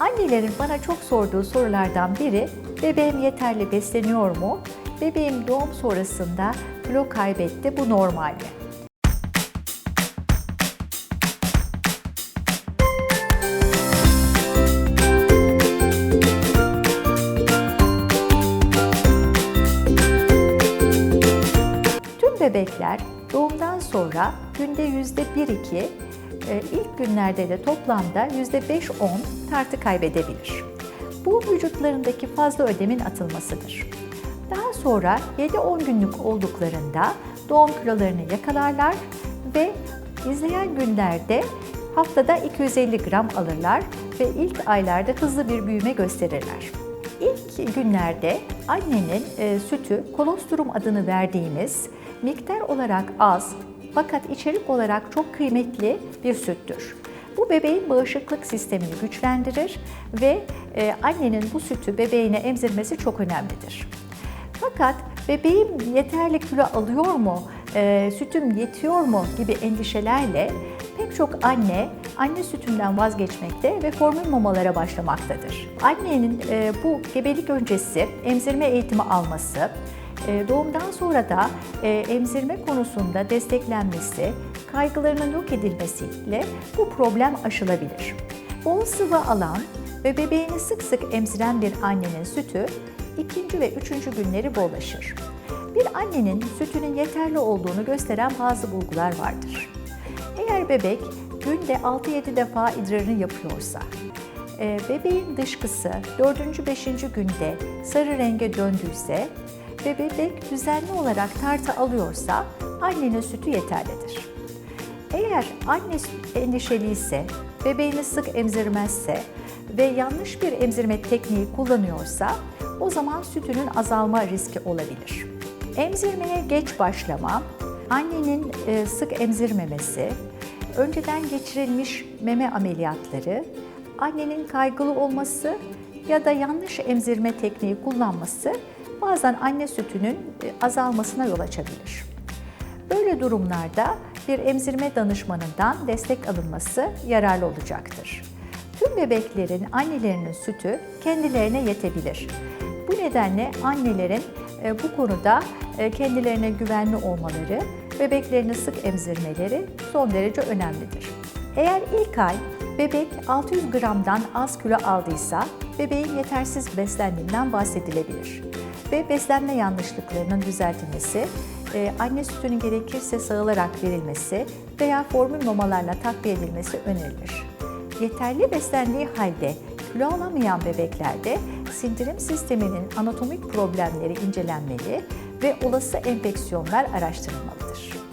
Annelerin bana çok sorduğu sorulardan biri bebeğim yeterli besleniyor mu? Bebeğim doğum sonrasında kilo kaybetti bu normal mi? Tüm bebekler doğumdan sonra günde %1-2, e, ilk günlerde de toplamda %5-10 tartı kaybedebilir. Bu vücutlarındaki fazla ödemin atılmasıdır. Daha sonra 7-10 günlük olduklarında doğum kilolarını yakalarlar ve izleyen günlerde haftada 250 gram alırlar ve ilk aylarda hızlı bir büyüme gösterirler. İlk günlerde annenin e, sütü kolostrum adını verdiğimiz miktar olarak az fakat içerik olarak çok kıymetli bir süttür. Bu bebeğin bağışıklık sistemini güçlendirir ve e, annenin bu sütü bebeğine emzirmesi çok önemlidir. Fakat bebeğim yeterli kilo alıyor mu, e, sütüm yetiyor mu gibi endişelerle pek çok anne anne sütünden vazgeçmekte ve formül mamalara başlamaktadır. Annenin e, bu gebelik öncesi emzirme eğitimi alması, doğumdan sonra da e, emzirme konusunda desteklenmesi, kaygılarının yok edilmesiyle bu problem aşılabilir. Bol sıvı alan ve bebeğini sık sık emziren bir annenin sütü ikinci ve üçüncü günleri bollaşır. Bir annenin sütünün yeterli olduğunu gösteren bazı bulgular vardır. Eğer bebek günde 6-7 defa idrarını yapıyorsa, e, bebeğin dışkısı 4. 5. günde sarı renge döndüyse ve bebek düzenli olarak tartı alıyorsa annenin sütü yeterlidir. Eğer anne endişeliyse, bebeğini sık emzirmezse ve yanlış bir emzirme tekniği kullanıyorsa o zaman sütünün azalma riski olabilir. Emzirmeye geç başlama, annenin e, sık emzirmemesi, önceden geçirilmiş meme ameliyatları, annenin kaygılı olması ya da yanlış emzirme tekniği kullanması bazen anne sütünün e, azalmasına yol açabilir. Böyle durumlarda bir emzirme danışmanından destek alınması yararlı olacaktır. Tüm bebeklerin annelerinin sütü kendilerine yetebilir. Bu nedenle annelerin e, bu konuda e, kendilerine güvenli olmaları, bebeklerini sık emzirmeleri son derece önemlidir. Eğer ilk ay bebek 600 gramdan az kilo aldıysa bebeğin yetersiz beslendiğinden bahsedilebilir ve beslenme yanlışlıklarının düzeltilmesi, e, anne sütünün gerekirse sağılarak verilmesi veya formül mamalarla takviye edilmesi önerilir. Yeterli beslendiği halde kilo alamayan bebeklerde sindirim sisteminin anatomik problemleri incelenmeli ve olası enfeksiyonlar araştırılmalıdır.